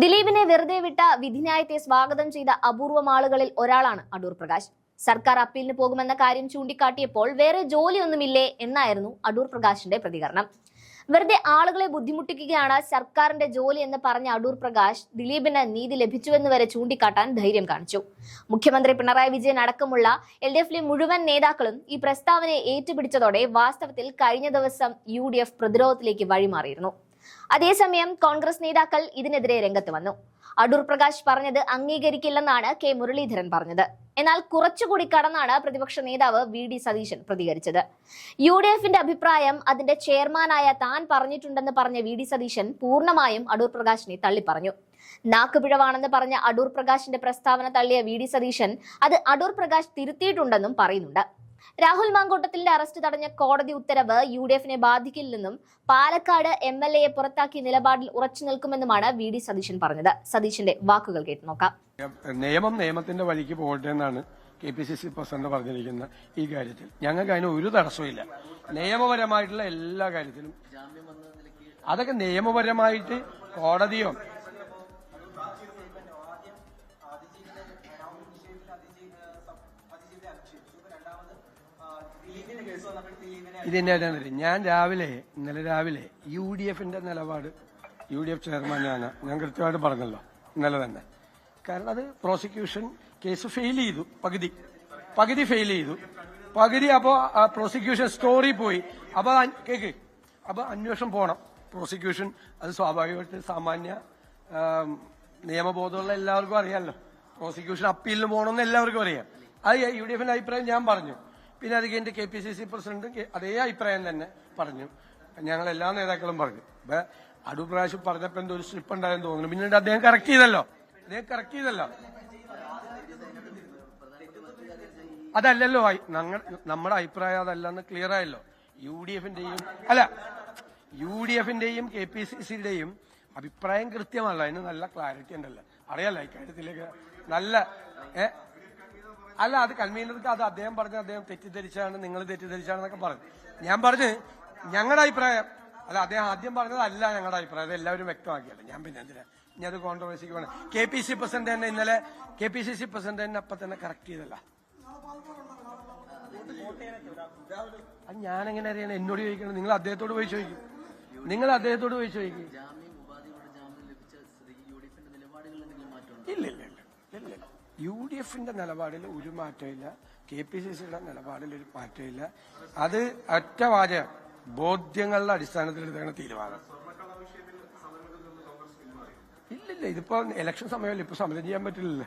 ദിലീപിനെ വെറുതെ വിട്ട വിധിന്യായത്തെ സ്വാഗതം ചെയ്ത അപൂർവം ആളുകളിൽ ഒരാളാണ് അടൂർ പ്രകാശ്. സർക്കാർ അപ്പീലിന് പോകുമെന്ന കാര്യം ചൂണ്ടിക്കാട്ടിയപ്പോൾ വേറെ ജോലിയൊന്നുമില്ലേ എന്നായിരുന്നു അടൂർ പ്രകാശിന്റെ പ്രതികരണം. വെറുതെ ആളുകളെ ബുദ്ധിമുട്ടിക്കുകയാണ് സർക്കാരിന്റെ ജോലി എന്ന് പറഞ്ഞ അടൂർ പ്രകാശ് ദിലീപിന് നീതി ലഭിച്ചുവെന്ന് വരെ ചൂണ്ടിക്കാട്ടാൻ ധൈര്യം കാണിച്ചു. മുഖ്യമന്ത്രി പിണറായി വിജയൻ അടക്കമുള്ള എൽ ഡി എഫിലെ മുഴുവൻ നേതാക്കളും ഈ പ്രസ്താവനയെ ഏറ്റുപിടിച്ചതോടെ വാസ്തവത്തിൽ കഴിഞ്ഞ ദിവസം യു പ്രതിരോധത്തിലേക്ക് വഴിമാറിയിരുന്നു. അതേസമയം കോൺഗ്രസ് നേതാക്കൾ ഇതിനെതിരെ രംഗത്ത് വന്നു. അടൂർ പ്രകാശ് പറഞ്ഞത് അംഗീകരിക്കില്ലെന്നാണ് കെ മുരളീധരൻ പറഞ്ഞത്. എന്നാൽ കുറച്ചുകൂടി കടന്നാണ് പ്രതിപക്ഷ നേതാവ് വി ഡി സതീശൻ പ്രതികരിച്ചത്. യു ഡി എഫിന്റെ അഭിപ്രായം അതിന്റെ ചെയർമാനായ താൻ പറഞ്ഞിട്ടുണ്ടെന്ന് പറഞ്ഞ വി ഡി സതീശൻ പൂർണമായും അടൂർ പ്രകാശിനെ തള്ളിപ്പറഞ്ഞു. നാക്കുപിഴവാണെന്ന് പറഞ്ഞ അടൂർ പ്രകാശിന്റെ പ്രസ്താവന തള്ളിയ വി ഡി സതീശൻ അത് അടൂർ പ്രകാശ് തിരുത്തിയിട്ടുണ്ടെന്നും പറയുന്നുണ്ട്. രാഹുൽ മാങ്കോട്ടത്തിന്റെ അറസ്റ്റ് തടഞ്ഞ കോടതി ഉത്തരവ് യു ഡി എഫിനെ ബാധിക്കില്ലെന്നും പാലക്കാട് എം എൽ എയെ പുറത്താക്കിയ നിലപാടിൽ ഉറച്ചു നിൽക്കുമെന്നുമാണ് വി ഡി സതീശൻ പറഞ്ഞത്. സതീശന്റെ വാക്കുകൾ കേട്ടു നോക്കാം. നിയമം നിയമത്തിന്റെ വഴിക്ക് പോകട്ടെ എന്നാണ് K P C C president പറഞ്ഞിരിക്കുന്ന ഈ കാര്യത്തിൽ. ഞങ്ങൾക്ക് അതിന് ഒരു തടസ്സമില്ല നിയമപരമായിട്ടുള്ള എല്ലാ കാര്യത്തിലും. അതൊക്കെ നിയമപരമായിട്ട് കോടതിയോ ഇതിന്റെ ഞാൻ രാവിലെ ഇന്നലെ രാവിലെ യു ഡി എഫിന്റെ നിലപാട് യു ഡി എഫ് ചെയർമാനാണ് ഞാൻ കൃത്യമായിട്ട് പറഞ്ഞല്ലോ ഇന്നലെ തന്നെ. കാരണം അത് പ്രോസിക്യൂഷൻ കേസ് ഫെയിൽ ചെയ്തു പകുതി. പകുതി ഫെയിൽ ചെയ്തു. പകുതി അപ്പോ പ്രോസിക്യൂഷൻ സ്റ്റോറി പോയി. അപ്പൊ കേക്ക്. അപ്പൊ അന്വേഷണം പോണം. പ്രോസിക്യൂഷൻ അത് സ്വാഭാവികമായിട്ട് സാമാന്യ നിയമബോധമുള്ള എല്ലാവർക്കും അറിയാമല്ലോ പ്രോസിക്യൂഷൻ അപ്പീലിന് പോകണമെന്ന് എല്ലാവർക്കും അറിയാം. അത് യു ഡി എഫിന്റെ അഭിപ്രായം ഞാൻ പറഞ്ഞു. പിന്നെ അത് കഴിഞ്ഞിട്ട് കെ പി സി സി പ്രസിഡന്റും അതേ അഭിപ്രായം തന്നെ പറഞ്ഞു. ഞങ്ങൾ എല്ലാ നേതാക്കളും പറഞ്ഞു. അപ്പൊ അടൂർ പ്രാവശ്യം പറഞ്ഞപ്പോ എന്തോ ഒരു സ്ലിപ്പ് ഉണ്ടായെന്ന് തോന്നുന്നു. പിന്നീട് അദ്ദേഹം കറക്റ്റ് ചെയ്തല്ലോ. അദ്ദേഹം കറക്റ്റ് ചെയ്തല്ലോ. അതല്ലല്ലോ നമ്മുടെ അഭിപ്രായം അതല്ലെന്ന് ക്ലിയർ ആയല്ലോ. യു ഡി എഫിന്റെയും അല്ല യു ഡി എഫിന്റെയും കെ പി സി സിയുടെയും അഭിപ്രായം കൃത്യമല്ല അതിന് നല്ല ക്ലാരിറ്റി ഉണ്ടല്ലോ. അറിയാലോ ഇക്കാര്യത്തിലേക്ക് നല്ല ഏ? അല്ല അത് കൺവീനർക്ക് അത് അദ്ദേഹം പറഞ്ഞ അദ്ദേഹം തെറ്റിദ്ധരിച്ചാണ് നിങ്ങൾ തെറ്റിദ്ധരിച്ചാണെന്നൊക്കെ പറഞ്ഞു. ഞാൻ പറഞ്ഞു ഞങ്ങളുടെ അഭിപ്രായം അല്ല അദ്ദേഹം ആദ്യം പറഞ്ഞതല്ല ഞങ്ങളുടെ അഭിപ്രായം അത് എല്ലാവരും വ്യക്തമാക്കിയല്ലോ ഞാൻ പിന്നെ എന്തിനാ? ഇനി അത് കോൺട്രവേഴ്സിക്ക് വേണം കെ പി സി പ്രസിഡന്റ് തന്നെ ഇന്നലെ K P C C president തന്നെ അപ്പൊ തന്നെ കറക്റ്റ് ചെയ്തല്ല. അത് ഞാനെങ്ങനെ അറിയണം? എന്നോട് ചോദിക്കണം. നിങ്ങൾ അദ്ദേഹത്തോട് പോയി ചോദിക്കും. നിങ്ങൾ അദ്ദേഹത്തോട് പോയി ചോദിക്കും. ഇല്ല ഇല്ല ഇല്ല ഇല്ല യു ഡി എഫിന്റെ നിലപാടിൽ ഒരു മാറ്റമില്ല കെ പി സി സിയുടെ നിലപാടിൽ ഒരു മാറ്റമില്ല. അത് ഒറ്റ ബോധ്യങ്ങളുടെ അടിസ്ഥാനത്തിൽ എടുത്താണ് തീരുമാനം. ഇല്ലില്ല ഇതിപ്പോ ഇലക്ഷൻ സമയമല്ലേ ഇപ്പൊ സമരം ചെയ്യാൻ പറ്റില്ലല്ലോ.